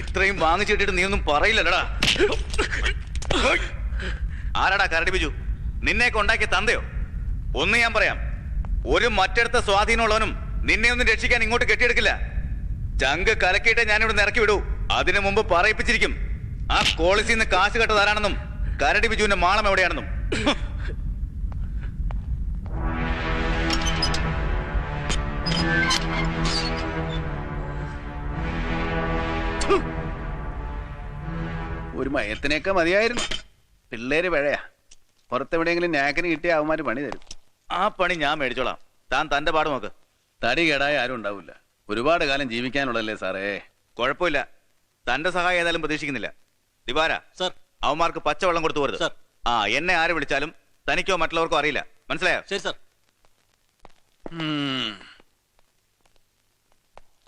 ഇത്രയും വാങ്ങിച്ചിട്ടിട്ട് നീ ഒന്നും പറയില്ലല്ലടാ. ആരാടാ കരടി ബിജു? നിന്നെ കൊണ്ടാക്കി തന്തയോ? ഒന്ന് ഞാൻ പറയാം. ഒരു മറ്റടുത്ത സ്വാധീനമുള്ളവനും നിന്നെ ഒന്നും രക്ഷിക്കാൻ ഇങ്ങോട്ട് കെട്ടിയെടുക്കില്ല. ചങ്ക് കലക്കിയിട്ട് ഞാനിവിടെ നിറക്കി വിടൂ. അതിനു മുമ്പ് പറയിപ്പിച്ചിരിക്കും. ആ കോളിസിൽ നിന്ന് കാശ് കെട്ടത് ആരാണെന്നും കരടി ബിജുവിന്റെ മാളം എവിടെയാണെന്നും. ഒരു മയത്തിനൊക്കെ മതിയായിരുന്നു. പിള്ളേര് പിഴയാ. പുറത്തെവിടെയെങ്കിലും ഞാക്കിന് കിട്ടിയ അവന്മാര് പണി തരും. ആ പണി ഞാൻ മേടിച്ചോളാം. താൻ തന്റെ പാട് നോക്ക്. തടി കേടായ ആരും ഉണ്ടാവില്ല. ഒരുപാട് കാലം ജീവിക്കാനുള്ളല്ലേ സാറേ? കുഴപ്പമില്ല. തന്റെ സഹായം ഏതായാലും പ്രതീക്ഷിക്കുന്നില്ല. ദിവാര സർ. അവന്മാർക്ക് പച്ചവെള്ളം കൊടുത്തു പോരുത്. സർ. ആ എന്നെ ആര് വിളിച്ചാലും തനിക്കോ മറ്റുള്ളവർക്കോ അറിയില്ല. മനസ്സിലായോ? ശരി സർ. ഉം.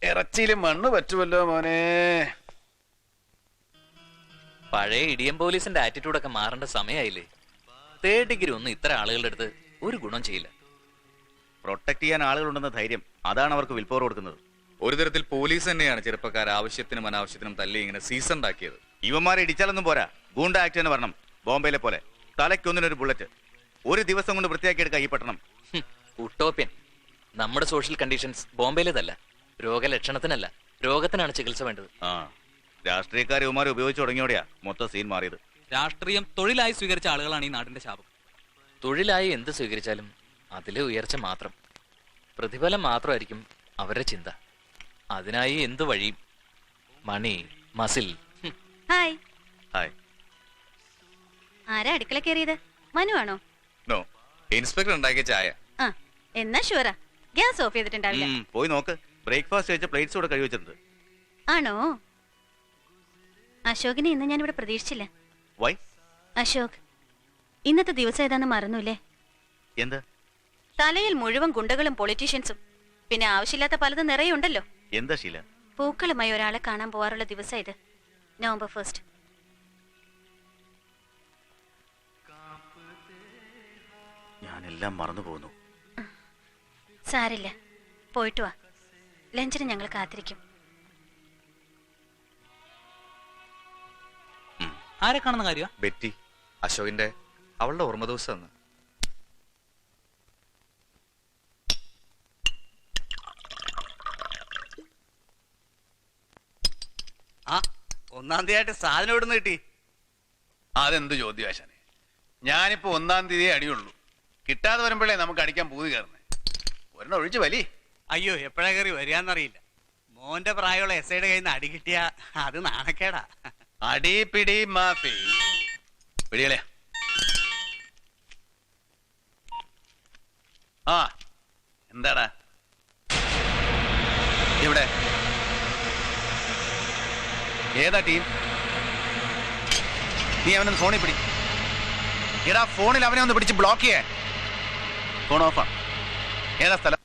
ഇറച്ചിയിൽ മണ്ണ് പറ്റുമല്ലോ മോനെ. പഴയ ഇടിയം പോലീസിന്റെ ആറ്റിറ്റ്യൂഡ് ഒക്കെ മാറേണ്ട സമയമായില്ലേ തേർഡ് ഡിഗ്രി ഒന്നും ഇത്ര ആളുകളുടെ അടുത്ത് ഒരു ഗുണം ചെയ്യില്ല. പ്രൊട്ടക്ട് ചെയ്യാൻ ആളുകളുണ്ടെന്ന ധൈര്യം അതാണ് അവർക്ക് വിൽപ്പവർ കൊടുക്കുന്നത്. ഒരു തരത്തിൽ പോലീസ് തന്നെയാണ് ചെറുപ്പക്കാർ ആവശ്യത്തിനും അനാവശ്യത്തിനും തല്ലി ഇങ്ങനെ സീസൺ ഉണ്ടാക്കിയത്. ഇവന്മാരെ ഇടിച്ചാലൊന്നും പോരാ. ഗൂണ്ട ആക്ട് എന്ന് പറഞ്ഞു ബോംബെയിലെ പോലെ. തലയ്ക്കൊന്നിനൊരു ബുള്ളറ്റ് ഒരു ദിവസം കൊണ്ട് വൃത്തിയാക്കി എടുക്കാം ഈ പട്ടണം. ഉട്ടോപ്യൻ. നമ്മുടെ സോഷ്യൽ കണ്ടീഷൻസ് ബോംബെയിലേതല്ല. രോഗലക്ഷണത്തിനല്ല. രോഗത്തിനാണ് ചികിത്സ വേണ്ടത്. ആ. രാഷ്ട്രീയക്കാർ ഇവന്മാരെ ഉപയോഗിച്ച് തുടങ്ങിയോടെയാ മൊത്തം സീൻ മാറിയത്. രാഷ്ട്രീയം തൊഴിലായി സ്വീകരിച്ച ആളുകളാണ് ഈ നാടിന്റെ ശാപം. തൊഴിലായി എന്ത് സ്വീകരിച്ചാലും അതിലെ ഉയർച്ച മാത്രം. പ്രതിഫലം മാത്രമായിരിക്കും അവരുടെ ചിന്ത. അതിനായി എന്ത് വഴി? Money muscle. ഹും, ഹായ്. ഹായ്. ആരാ അടുക്കള കയറിയത്? മനു ആണോ? നോ ഇൻസ്പെക്ടർ ഉണ്ടാക്കിയ ചായ. ആ എന്നാ ഷുവറാ. Gas off ചെയ്തിട്ടുണ്ടാവില്ല. ഉം, പോയി നോക്ക്. ബ്രേക്ക്ഫാസ്റ്റ് കഴിച്ച പ്ലേറ്റ്സ് കൂടെ കഴിവച്ചിട്ടുണ്ട് ആണോ? അശോകിനെ ഇന്ന് ഞാൻ ഇവിടെ പ്രതീക്ഷിച്ചില്ല. വൈ അശോക് ഇന്നത്തെ ദിവസം ഏതാന്ന് മറന്നൂല്ലേ? എന്ത്? തലയിൽ മുഴുവൻ ഗുണ്ടകളും പൊളിറ്റീഷ്യൻസും പിന്നെ ആവശ്യമില്ലാത്ത പലതും നിറയെ ഉണ്ടല്ലോ എന്താ ശീല? പൂക്കളുമായി ഒരാളെ കാണാൻ പോവാറുള്ള ദിവസം ഇത്. നവംബർ ഫസ്റ്റ് ഞാനെല്ലാം മറന്നു പോകുന്നു. സാരില്ല പോയിട്ട് വാ. ലഞ്ചിന് ഞങ്ങൾ കാത്തിരിക്കും. ആരെ കാണുന്ന കാര്യമാ ബെറ്റി അശോകിന്റെ അവളുടെ ഓർമ്മ ദിവസം അന്ന്. ആ ഒന്നാം തീയതി ആയിട്ട് സാധനം ഇവിടുന്ന് കിട്ടി? അതെന്ത് ചോദ്യാശാനെ ഞാനിപ്പോ ഒന്നാം തീയതി അടിയുള്ളൂ. കിട്ടാതെ വരുമ്പോഴേ നമുക്ക് അടിക്കാൻ പൂതി കയറുന്നേ. ഒരെണ്ണം ഒഴിച്ച് വലി. അയ്യോ എപ്പോഴാ കയറി വരികയെന്നറിയില്ല. മോന്റെ പ്രായമുള്ള എസ് ഐയുടെ കയ്യിൽ നിന്ന് അടി കിട്ടിയാ അത് നാണക്കേടാ. അടി പിടി മാഫി. പിടികളെ ആ എന്താടാ? ഇവിടെ. ഏതാ ടീം നീ അവനൊന്ന് ഫോണിൽ പിടി. എടാ ഫോണിൽ അവനെ ഒന്ന് പിടിച്ച് ബ്ലോക്ക് ചെയ്യേ. ഫോൺ ഓഫാ ഏതാ സ്ഥലം?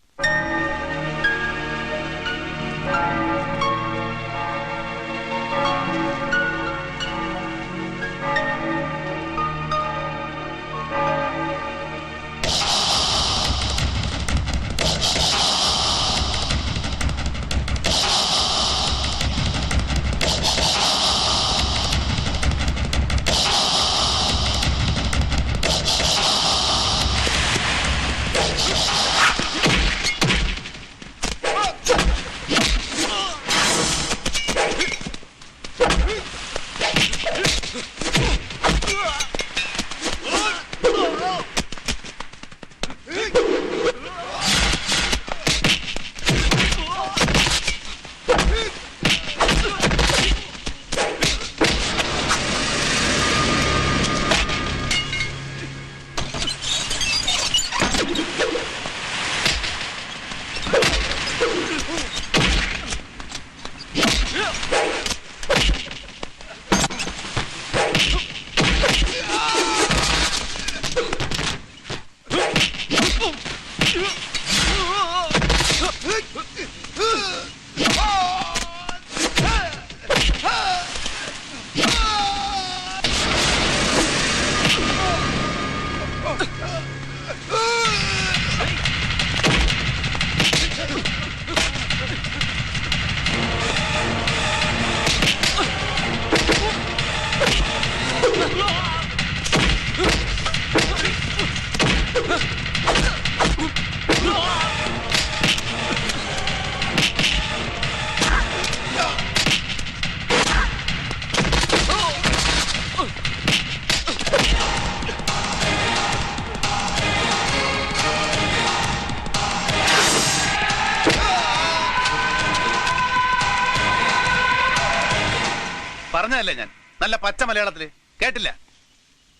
പറഞ്ഞതല്ലേ ഞാൻ? നല്ല പച്ച മലയാളത്തിൽ. കേട്ടില്ല?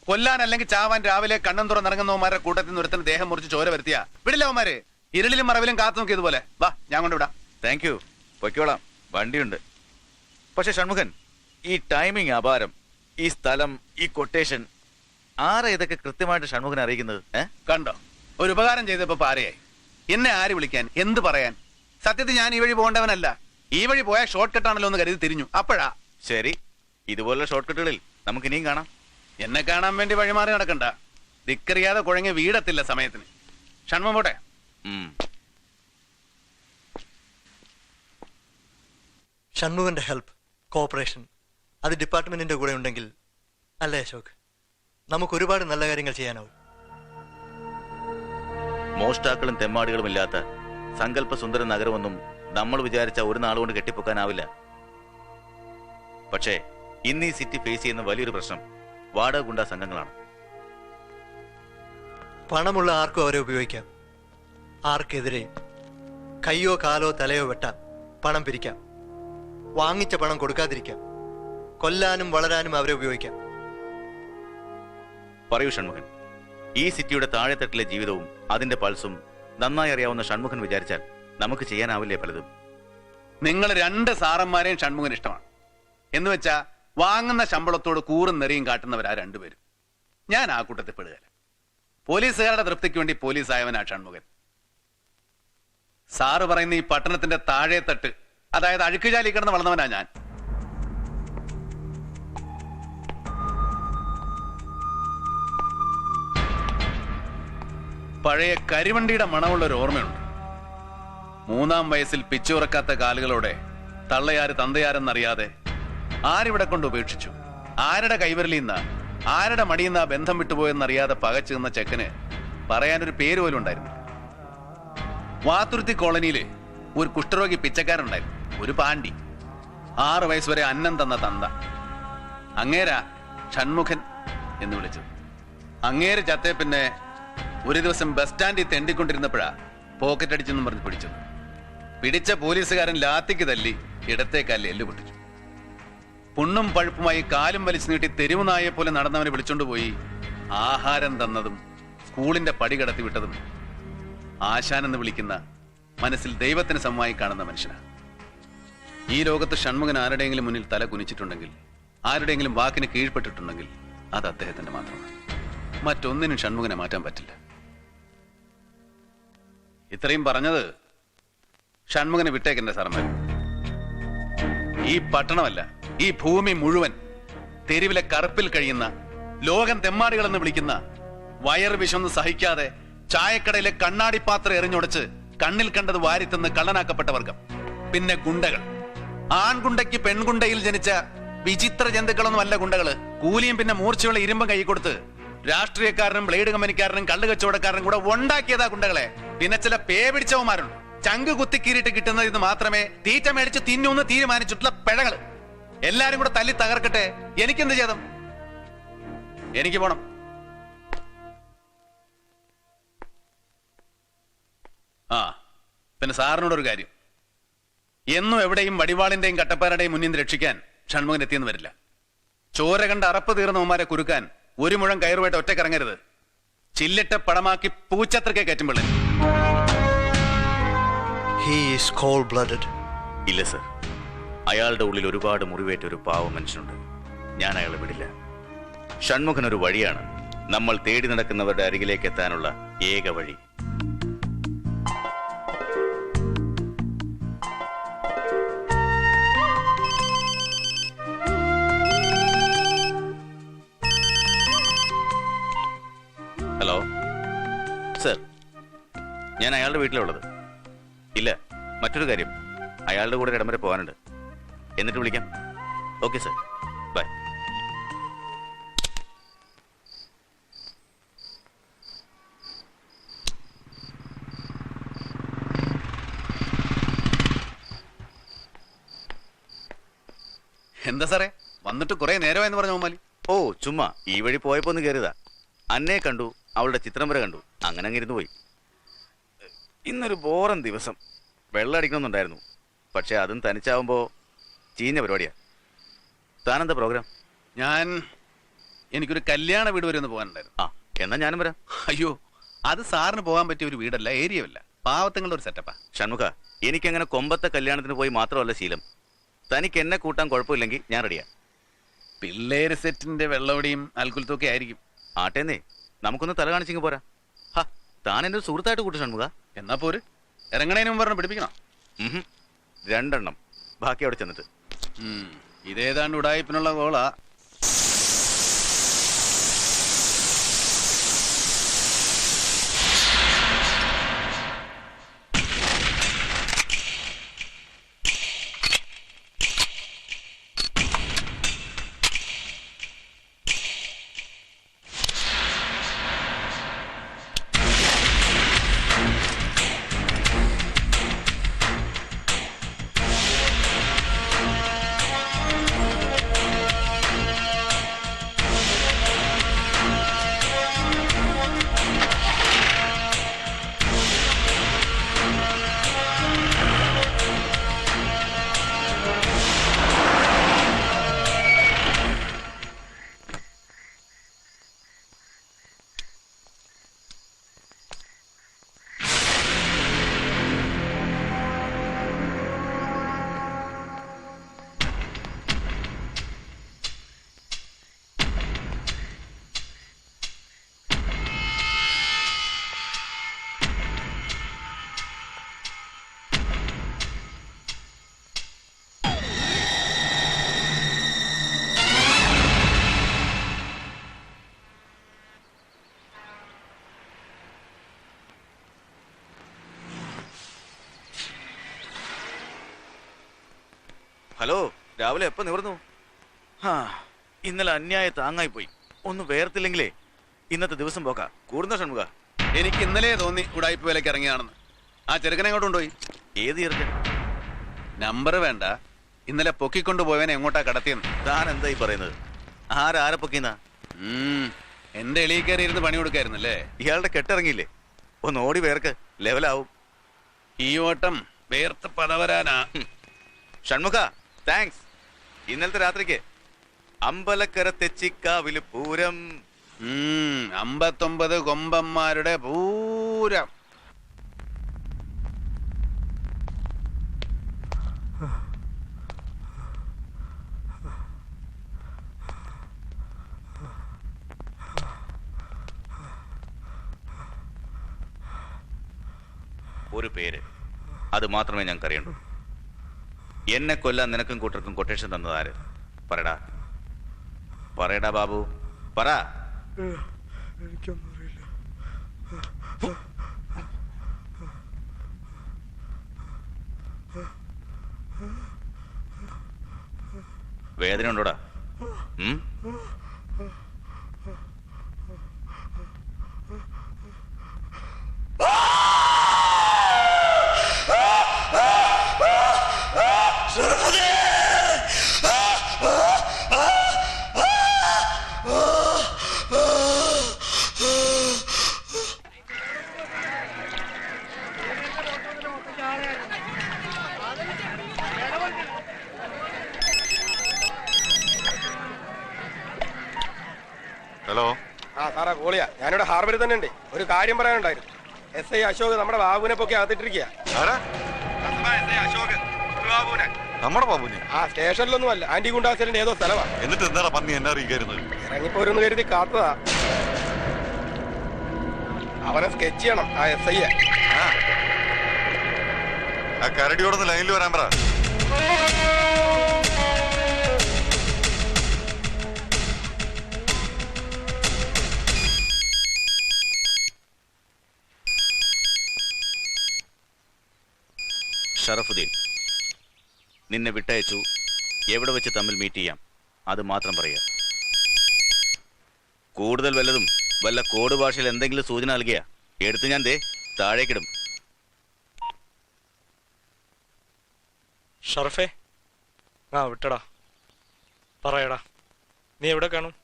കൊല്ലാൻ അല്ലെങ്കിൽ ചാവാൻ രാവിലെ കണ്ണും തുറന്നിറങ്ങുന്നവന്മാരെ കൂട്ടത്തിൽ നിന്ന് ഒരുത്തന് ദേഹം മുറിച്ച് ചോര വരുത്തിയ. വിടില്ല അവന്മാര്. ഇരുളിലും മറവിലും കാത്തു നോക്കി ഇതുപോലെ. വാ ഞാൻ കൊണ്ടുവിടാം താങ്ക് യു പൊയ്ക്കോളാം. വണ്ടിയുണ്ട്. പക്ഷെ ഷൺമുഖൻ ഈ ടൈമിംഗ് അപാരം. ഈ സ്ഥലം ഈ കൊട്ടേഷൻ ആരാ ഇതൊക്കെ കൃത്യമായിട്ട് ഷൺമുഖൻ അറിയിക്കുന്നത്? ഏ? കണ്ടോ? ഒരു ഉപകാരം ചെയ്തപ്പോ പാരയായി. എന്നെ ആര് വിളിക്കാൻ? എന്ത് പറയാൻ? സത്യത്തിൽ ഞാൻ ഈ വഴി പോകേണ്ടവനല്ല. ഈ വഴി പോയാൽ ഷോർട്ട് കട്ടാണല്ലോ എന്ന് കരുതി തിരിഞ്ഞു. അപ്പോഴാ? ശരി. ഇതുപോലുള്ള ഷോർട്ട് കട്ടുകളിൽ നമുക്ക് ഇനിയും കാണാം. എന്നെ കാണാൻ വേണ്ടി വഴിമാറി നടക്കണ്ട. ദിക്കറിയാതെ കുഴങ്ങി വീടത്തില്ല സമയത്തിന്. ഷൺമം പോട്ടെ. ഷൺമുഖന്റെ ഹെൽപ്പ് കോപ്പറേഷൻ അത് ഡിപ്പാർട്ട്മെന്റിന്റെ കൂടെ ഉണ്ടെങ്കിൽ അല്ലേ അശോക്? നമുക്ക് ഒരുപാട് നല്ല കാര്യങ്ങൾ ചെയ്യാനാവും. മോഷ്ടാക്കളും തെമ്മാടികളും ഇല്ലാത്ത സങ്കല്പ സുന്ദര നഗരമൊന്നും നമ്മൾ വിചാരിച്ച ഒരു നാളുകൊണ്ട് കെട്ടിപ്പൊക്കാനാവില്ല. പക്ഷേ ഇന്ന് ഈ സിറ്റി ഫേസ് ചെയ്യുന്ന വലിയൊരു പ്രശ്നം വാടക ഗുണ്ട സംഘങ്ങളാണ്. പണമുള്ള ആർക്കും അവരെ ഉപയോഗിക്കാം. ആർക്കെതിരെയും കയ്യോ കാലോ തലയോ വെട്ടാം പണം പിരിക്കാം. വാങ്ങിച്ച പണം കൊടുക്കാതിരിക്കാം. കൊല്ലാനും വളരാനും അവരെ ഉപയോഗിക്കാം. പറയൂ ഷൺമുഖൻ. ഈ സിറ്റിയുടെ താഴെത്തട്ടിലെ ജീവിതവും അതിന്റെ പൾസും നന്നായി അറിയാവുന്ന ഷൺമുഖൻ വിചാരിച്ചാൽ നമുക്ക് ചെയ്യാനാവില്ലേ പലതും? നിങ്ങൾ രണ്ട് സാറന്മാരെയും ഷൺമുഖൻ ഇഷ്ടമാണ്. എന്ന് വെച്ചാ വാങ്ങുന്ന ശമ്പളത്തോട് കൂറും നെറിയും കാട്ടുന്നവരാ രണ്ടുപേരും. ഞാൻ ആ കൂട്ടത്തിൽ പെടുകയില്ല. പോലീസുകാരുടെ തൃപ്തിക്ക് വേണ്ടി പോലീസ് ആയവനാ ഷൺമുഖൻ. സാറ് പറയുന്ന ഈ പട്ടണത്തിന്റെ താഴെ തട്ട് അതായത് അഴുക്കുചാലി കിടന്ന് വളർന്നവനാ ഞാൻ. പഴയ കരിവണ്ടിയുടെ മണമുള്ള ഒരു ഓർമ്മയുണ്ട്. മൂന്നാം വയസ്സിൽ പിച്ചുറക്കാത്ത കാലുകളോടെ തള്ളയാര് തന്തയാരെന്നറിയാതെ ആരിവിടെ കൊണ്ട് ഉപേക്ഷിച്ചു? ആരുടെ കൈവരലിന്ന ആരുടെ മടിയുന്ന ബന്ധം വിട്ടുപോയെന്നറിയാതെ പകച്ചു നിന്ന ചെക്കന് പറയാനൊരു പേര് പോലും ഉണ്ടായിരുന്നു വാതുരുത്തി കോളനിയിൽ ഒരു കുഷ്ഠരോഗി പിച്ചക്കാരുണ്ടായിരുന്നു ഒരു പാണ്ടി ആറു വയസ്സ് വരെ അന്നം തന്ന തന്ത. അങ്ങേര ഷൺമുഖൻ എന്ന് വിളിച്ചത്. അങ്ങേര് ചത്തേ പിന്നെ ഒരു ദിവസം ബസ് സ്റ്റാൻഡിൽ തെണ്ടിക്കൊണ്ടിരുന്നപ്പോഴാ പോക്കറ്റ് അടിച്ചെന്നും പറഞ്ഞ് പിടിച്ചത്. പിടിച്ച പോലീസുകാരൻ ലാത്തിക്ക് തല്ലി ഇടത്തേക്കാലിൽ എല്ല് പൊട്ടിച്ചു. പുണ്ണും പഴുപ്പുമായി കാലും വലിച്ചു നീട്ടി തെരുവുനായെ പോലെ നടന്നവനെ വിളിച്ചോണ്ട് പോയി. ആഹാരം തന്നതും സ്കൂളിന്റെ പടി കടത്തി വിട്ടതും. ആശാൻ എന്ന് വിളിക്കുന്ന മനസ്സിൽ ദൈവത്തിന് സമമായി കാണുന്ന മനുഷ്യനാണ് ഈ ലോകത്ത് ഷൺമുഖൻ ആരുടെയെങ്കിലും മുന്നിൽ തല കുനിച്ചിട്ടുണ്ടെങ്കിൽ ആരുടെയെങ്കിലും വാക്കിന് കീഴ്പ്പെട്ടിട്ടുണ്ടെങ്കിൽ അത് അദ്ദേഹത്തിന്റെ മാത്രമാണ്. മറ്റൊന്നിനും ഷൺമുഖനെ മാറ്റാൻ പറ്റില്ല. ഇത്രയും പറഞ്ഞത് ഷൺമുഖനെ വിട്ടേക്കെന്റെ സാറന്മാർ ഈ പട്ടണമല്ല ഈ ഭൂമി മുഴുവൻ തെരുവിലെ കറുപ്പിൽ കഴിയുന്ന ലോകം തെമ്മാടികളെന്ന് വിളിക്കുന്ന വയർ വിശന്ന് സഹിക്കാതെ ചായക്കടയിലെ കണ്ണാടി പാത്രം എറിഞ്ഞുടച്ച് കണ്ണിൽ കണ്ടത് വാരിത്തെന്ന് കള്ളനാക്കപ്പെട്ട വർഗം. പിന്നെ ഗുണ്ടകൾ. ആൺഗുണ്ടയ്ക്ക് പെൺഗുണ്ടയിൽ ജനിച്ച വിചിത്ര ജന്തുക്കളൊന്നും അല്ല ഗുണ്ടകൾ. കൂലിയും പിന്നെ മൂർച്ചയുള്ള ഇരുമ്പം കൈ കൊടുത്ത് രാഷ്ട്രീയക്കാരനും ബ്ലേഡ് കമ്പനിക്കാരനും കള്ളു കച്ചവടക്കാരനും കൂടെ ഉണ്ടാക്കിയതാ ഗുണ്ടകളെ. പിന്നെ ചില പേ പിടിച്ചവന്മാരുണ്ട്. ചങ്ക് കുത്തിക്കീരിട്ട് കിട്ടുന്നതിന് മാത്രമേ തീറ്റ മേടിച്ച് തിന്നൂന്ന് തീരുമാനിച്ചിട്ടുള്ള പിഴകൾ. എല്ലാരും കൂടെ തല്ലി തകർക്കട്ടെ. എനിക്കെന്ത് ചെയ്തം എനിക്ക് പോണം. ആ പിന്നെ സാറിനോടൊരു കാര്യം. എന്നും എവിടെയും വടിവാളിന്റെയും കട്ടപ്പാരുടെയും മുന്നിൽ നിന്ന് രക്ഷിക്കാൻ ഷൺമുഖൻ എത്തിയെന്ന് വരില്ല. ചോര കണ്ട് അറപ്പ് തീർന്നവന്മാരെ കുരുക്കാൻ ഒരു മുഴം കയറുമായിട്ട് ഒറ്റക്കിറങ്ങരുത് ചില്ലിട്ട പടമാക്കി പൂച്ചത്രക്കെ കയറ്റുമ്പോൾ ഹീ ഈസ് കോൾ ബ്ലഡഡ് ഇല്ല സർ. അയാളുടെ ഉള്ളിൽ ഒരുപാട് മുറിവേറ്റ ഒരു പാവ മനുഷ്യനുണ്ട്. ഞാൻ അയാളെ വിടില്ല. ഷൺമുഖൻ ഒരു വഴിയാണ്. നമ്മൾ തേടി നടക്കുന്നവരുടെ അരികിലേക്ക് എത്താനുള്ള ഏക വഴി. ഹലോ. സർ ഞാൻ അയാളുടെ വീട്ടിലുള്ളത് ഇല്ല മറ്റൊരു കാര്യം. അയാളുടെ കൂടെ ഇടം വരെ പോകാനുണ്ട്. എന്നിട്ട് വിളിക്കാം. ഓക്കെ സർ ബൈ എന്താ സാറേ? വന്നിട്ട് കുറെ നേരമായെന്ന് പറഞ്ഞു മോമാലി ഓ ചുമ്മാ. ഈ വഴി പോയപ്പോ ഒന്ന് കയറിയതാ അന്നേ കണ്ടു അവളുടെ ചിത്രം വരെ കണ്ടു. അങ്ങനെ അങ്ങ് ഇരുന്ന് പോയി. ഇന്നൊരു ബോറൻ ദിവസം. വെള്ളം അടിക്കണമെന്നുണ്ടായിരുന്നു. പക്ഷെ അതും തനിച്ചാവുമ്പോ ചീഞ്ഞ പരിപാടിയാ. താനെന്താ പ്രോഗ്രാം ഞാൻ എനിക്കൊരു കല്യാണ വീട് വരെ ഒന്ന് പോകാനുണ്ടായിരുന്നു. ആ എന്നാ ഞാനും വരാം. അയ്യോ അത് സാറിന് പോകാൻ പറ്റിയ ഒരു വീടല്ല ഏരിയല്ല പാവത്തങ്ങളുടെ ഒരു സെറ്റപ്പാ ഷൺമുഖ എനിക്കങ്ങനെ കൊമ്പത്തെ കല്യാണത്തിന് പോയി മാത്രമല്ല ശീലം. തനിക്ക് എന്നെ കൂട്ടാൻ കുഴപ്പമില്ലെങ്കിൽ ഞാൻ റെഡിയാ പിള്ളേര് സെറ്റിന്റെ വെള്ളവടിയും അൽക്കുലത്തൊക്കെ ആയിരിക്കും. ആട്ടേന്നേ നമുക്കൊന്ന് തല കാണിച്ചിങ്ങ് പോരാ. ഹാ താൻ എന്റെ ഒരു സുഹൃത്തായിട്ട് കൂട്ടു ഷൺമുഖ. എന്നാ പോര് ഇറങ്ങണേനും പറഞ്ഞു പിടിപ്പിക്കണം. രണ്ടെണ്ണം. ബാക്കി അവിടെ ചെന്നിട്ട്. ഇതേതാണ്ട് ഉടായ്പിനുള്ള കോളാ ഹലോ രാവിലെ എപ്പോ നിവർന്നു? ആ ഇന്നലെ അന്യായ താങ്ങായി പോയി. ഒന്ന് വേർത്തില്ലെങ്കിലേ ഇന്നത്തെ ദിവസം പോക്കാ. കൂടുന്ന ഷൺമുഖ. എനിക്ക് ഇന്നലെ തോന്നി ഉടായ്പ വിലക്ക് ഇറങ്ങിയാണെന്ന് ആ ചെറുക്കനെ എങ്ങോട്ട് കൊണ്ടുപോയി? ഏത് ചെറുക്കൻ? നമ്പർ വേണ്ട. ഇന്നലെ പൊക്കിക്കൊണ്ടു പോയവനെ എങ്ങോട്ടാ കടത്തിയെന്ന്. താൻ എന്തായി പറയുന്നത്? ആരാരെ പൊക്കിന്നാ. എന്റെ എളിയിൽ കയറി ഇരുന്ന് പണി കൊടുക്കായിരുന്നല്ലേ? ഇയാളുടെ കെട്ടിറങ്ങിയില്ലേ? ഒന്ന് ഓടി വേർക്ക് ലെവലാവും. ഈ ഓട്ടം വേർത്ത് പതവരാനാ. ഷൺമുഖ താങ്ക്സ് ഇന്നലത്തെ രാത്രിക്ക് അമ്പലക്കര തെച്ചിക്കാവിൽ പൂരം. അമ്പത്തൊമ്പത് കൊമ്പന്മാരുടെ പൂരം. ഒരു പേര്. അത് മാത്രമേ ഞങ്ങൾക്ക് അറിയണ്ടൂ എന്നെ കൊല്ലാൻ നിനക്കും കൂട്ടർക്കും കൊട്ടേഷൻ തന്നതാര് പറയടാ. പറയടാ ബാബു. പറ. വേദന ഉണ്ടോടാ? ഉം? ഹലോ ആ സാറാ ഗോളിയാ ഞാനിവിടെ ഹാർബറിൽ തന്നെ ഉണ്ട്. ഒരു കാര്യം പറയാനുണ്ടായിരുന്നു. എസ് ഐ അശോക് നമ്മുടെ ബാബുവിനെ പൊക്കി അകത്തിട്ടിരിക്കുക അശോക് ബാബുവിനെ. നമ്മുടെ ബാബുനെ ആ സ്റ്റേഷനിലൊന്നും അല്ല. ആന്റി ഗുണ്ടാസിന്റെ ഏതോ സ്ഥലമാ എന്നിട്ട് എന്താ പന്നി എന്നെ അറിയിക്കായിരുന്നത്? ഇറങ്ങിപ്പോരെന്ന് കരുതി കാത്തതാ. അവനെ സ്കെച്ച് ചെയ്യണം ആ എസ് ഐ ആ. കരടിയോടൊന്ന് ലൈനിൽ വരാൻ പറ. ഷറഫുദ്ദീൻ. നിന്നെ വിട്ടയച്ചു. എവിടെ വെച്ച് തമ്മിൽ മീറ്റ് ചെയ്യാം. അത് മാത്രം പറയുക. കൂടുതൽ വല്ലതും വല്ല കോഡ് ഭാഷയിൽ എന്തെങ്കിലും സൂചന നൽകിയ? എടുത്ത് ഞാൻ ദേ താഴേക്കിടും ഷർഫേ ആ വിട്ടടാ. പറയടാ. നീ എവിടെ കാണും?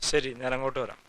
ശരി ഞാൻ അങ്ങോട്ട് വരാം.